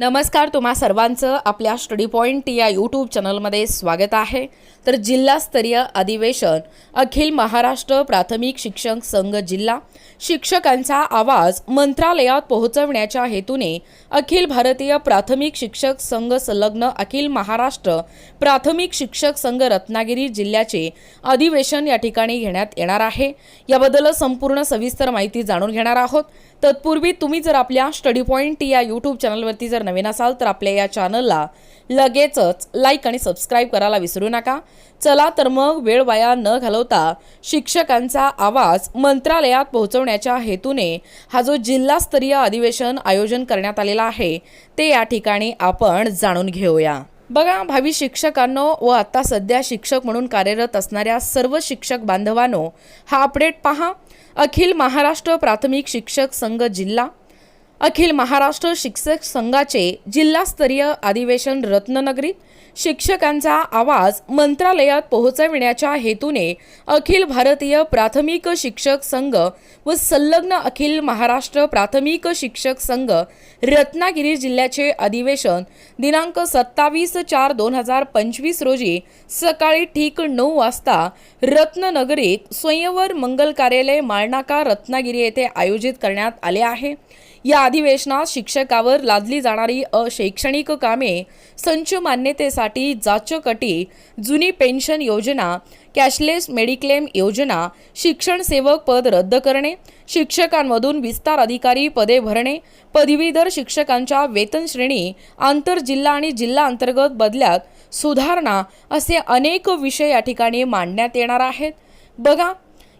नमस्कार तुम्हा सर्वांचं आपल्या स्टडी पॉईंट या यूट्यूब चॅनलमध्ये स्वागत आहे. तर जिल्हास्तरीय अधिवेशन अखिल महाराष्ट्र प्राथमिक शिक्षक संघ जिल्हा. शिक्षकांचा आवाज मंत्रालयात पोहोचवण्याच्या हेतूने अखिल भारतीय प्राथमिक शिक्षक संघ संलग्न अखिल महाराष्ट्र प्राथमिक शिक्षक संघ रत्नागिरी जिल्ह्याचे अधिवेशन या ठिकाणी घेण्यात येणार आहे. याबद्दल संपूर्ण सविस्तर माहिती जाणून घेणार आहोत. तत्पूर्वी तुम्ही जर आपल्या स्टडी पॉईंट या यूट्यूब चॅनलवरती जर नवीन असाल तर आपल्या या चॅनलला लगेचच लाईक आणि सबस्क्राईब करायला विसरू नका. चला तर मग वेळ वाया न घालवता शिक्षकांचा आवाज मंत्रालयात पोहोचवण्याच्या हेतूने हा जो जिल्हास्तरीय अधिवेशन आयोजन करण्यात आलेला आहे ते या ठिकाणी आपण जाणून घेऊया. बघा भावी शिक्षकांनो व आता सध्या शिक्षक म्हणून कार्यरत असणाऱ्या सर्व शिक्षक बांधवांनो हा अपडेट पहा. अखिल महाराष्ट्र प्राथमिक शिक्षक संघ जिल्हा. अखिल महाराष्ट्र शिक्षक संघाचे जिल्हास्तरीय अधिवेशन रत्ननगरीत शिक्षकांचा आवाज मंत्रालयात पोहोचविण्याच्या हेतूने अखिल भारतीय प्राथमिक शिक्षक संघ व संलग्न अखिल महाराष्ट्र प्राथमिक शिक्षक संघ रत्नागिरी जिल्ह्याचे अधिवेशन दिनांक सत्तावीस चार दोन हजार पंचवीस रोजी सकाळी ठीक नऊ वाजता रत्ननगरीत स्वयंवर मंगल कार्यालय माळनाका रत्नागिरी येथे आयोजित करण्यात आले आहे. या अधिवेशनात शिक्षकावर लादली जाणारी अशैक्षणिक कामे संच मान्यतेसाठी जाचकटी जुनी पेन्शन योजना कॅशलेस मेडिक्लेम योजना शिक्षण सेवक पद रद्द करणे शिक्षकांमधून विस्तार अधिकारी पदे भरणे पदवीधर शिक्षकांच्या वेतन श्रेणी आंतरजिल्हा आणि जिल्हा अंतर्गत बदल्यात सुधारणा असे अनेक विषय या ठिकाणी मांडण्यात येणार आहेत. बघा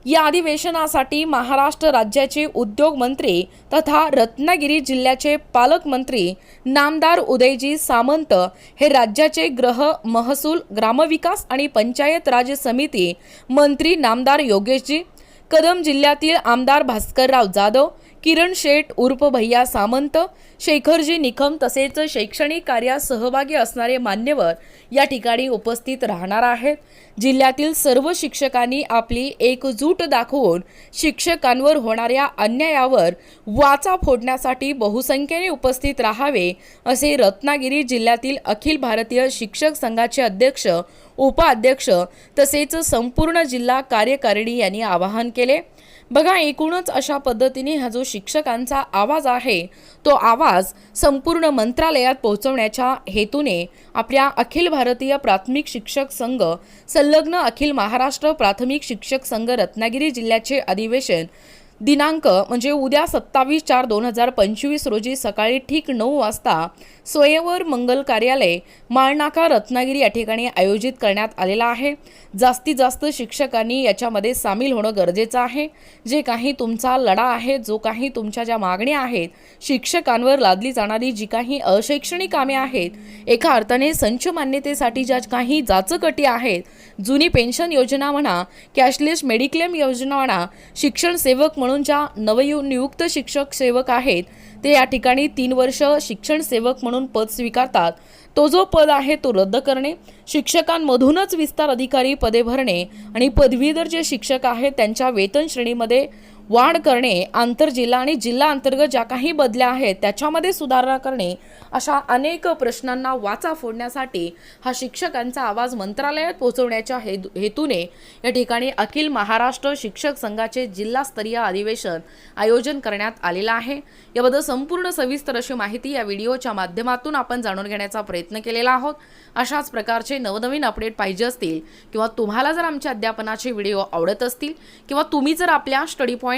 या अधिवेशनासाठी महाराष्ट्र राज्याचे उद्योग मंत्री तथा रत्नागिरी जिल्ह्याचे पालकमंत्री नामदार उदयजी सामंत हे राज्याचे ग्रह महसूल ग्रामविकास आणि पंचायत राज समिती मंत्री नामदार योगेशजी कदम जिल्ह्यातील आमदार भास्करराव जाधव किरण शेठ उर्फ भैया सामंत शेखरजी निकम तसेच शैक्षणिक कार्यात सहभागी असणारे मान्यवर या ठिकाणी उपस्थित राहणार आहेत. जिल्ह्यातील सर्व शिक्षकांनी आपली एकजूट दाखवून शिक्षकांवर होणाऱ्या अन्यायावर वाचा फोडण्यासाठी बहुसंख्येने उपस्थित राहावे असे रत्नागिरी जिल्ह्यातील अखिल भारतीय शिक्षक संघाचे अध्यक्ष उपाध्यक्ष तसेच संपूर्ण जिल्हा कार्यकारिणी यांनी आवाहन केले. बघा एकूणच अशा पद्धतीने हा जो शिक्षकांचा आवाज आहे तो आवाज संपूर्ण मंत्रालयात पोहोचवण्याच्या हेतूने आपल्या अखिल भारतीय प्राथमिक शिक्षक संघ संलग्न अखिल महाराष्ट्र प्राथमिक शिक्षक संघ रत्नागिरी जिल्ह्याचे अधिवेशन दिनांक म्हणजे उद्या सत्तावीस चार दोन हजार पंचवीस रोजी सकाळी ठीक नऊ वाजता स्वयंवर मंगल कार्यालय माळनाका रत्नागिरी या ठिकाणी आयोजित करण्यात आलेला आहे. जास्तीत जास्त शिक्षकांनी याच्यामध्ये सामील होणं गरजेचं आहे. जे काही तुमचा लढा आहे जो काही तुमच्या ज्या मागण्या आहेत शिक्षकांवर लादली जाणारी जी काही अशैक्षणिक कामे आहेत एका अर्थाने संच मान्यतेसाठी ज्या काही जाचकटी आहेत जुनी पेन्शन योजना म्हणा कॅशलेस मेडिक्लेम योजना म्हणा शिक्षण सेवक म्हणून ज्या नवयु नियुक्त शिक्षक सेवक आहेत ते या ठिकाणी तीन वर्ष शिक्षण सेवक म्हणून पद स्वीकारतात. तो जो पद आहे तो रद्द करणे शिक्षकांमधूनच विस्तार अधिकारी पदे भरणे आणि पदवीधर जे शिक्षक आहेत त्यांच्या वेतन श्रेणीमध्ये वाढ करणे आंतरजिल्हा आणि जिल्हा अंतर्गत ज्या काही बदल्या आहेत त्याच्यामध्ये सुधारणा करणे अशा अनेक प्रश्नांना वाचा फोडण्यासाठी हा शिक्षकांचा आवाज मंत्रालयात पोहोचवण्याच्या हे हेतूने या ठिकाणी अखिल महाराष्ट्र शिक्षक संघाचे जिल्हास्तरीय अधिवेशन आयोजन करण्यात आलेलं आहे. याबद्दल संपूर्ण सविस्तर अशी माहिती या व्हिडिओच्या माध्यमातून आपण जाणून घेण्याचा प्रयत्न केलेला आहोत. अशाच प्रकारचे नवनवीन अपडेट पाहिजे असतील किंवा तुम्हाला जर आमच्या अध्यापनाचे व्हिडिओ आवडत असतील किंवा तुम्ही जर आपल्या स्टडी पॉईंट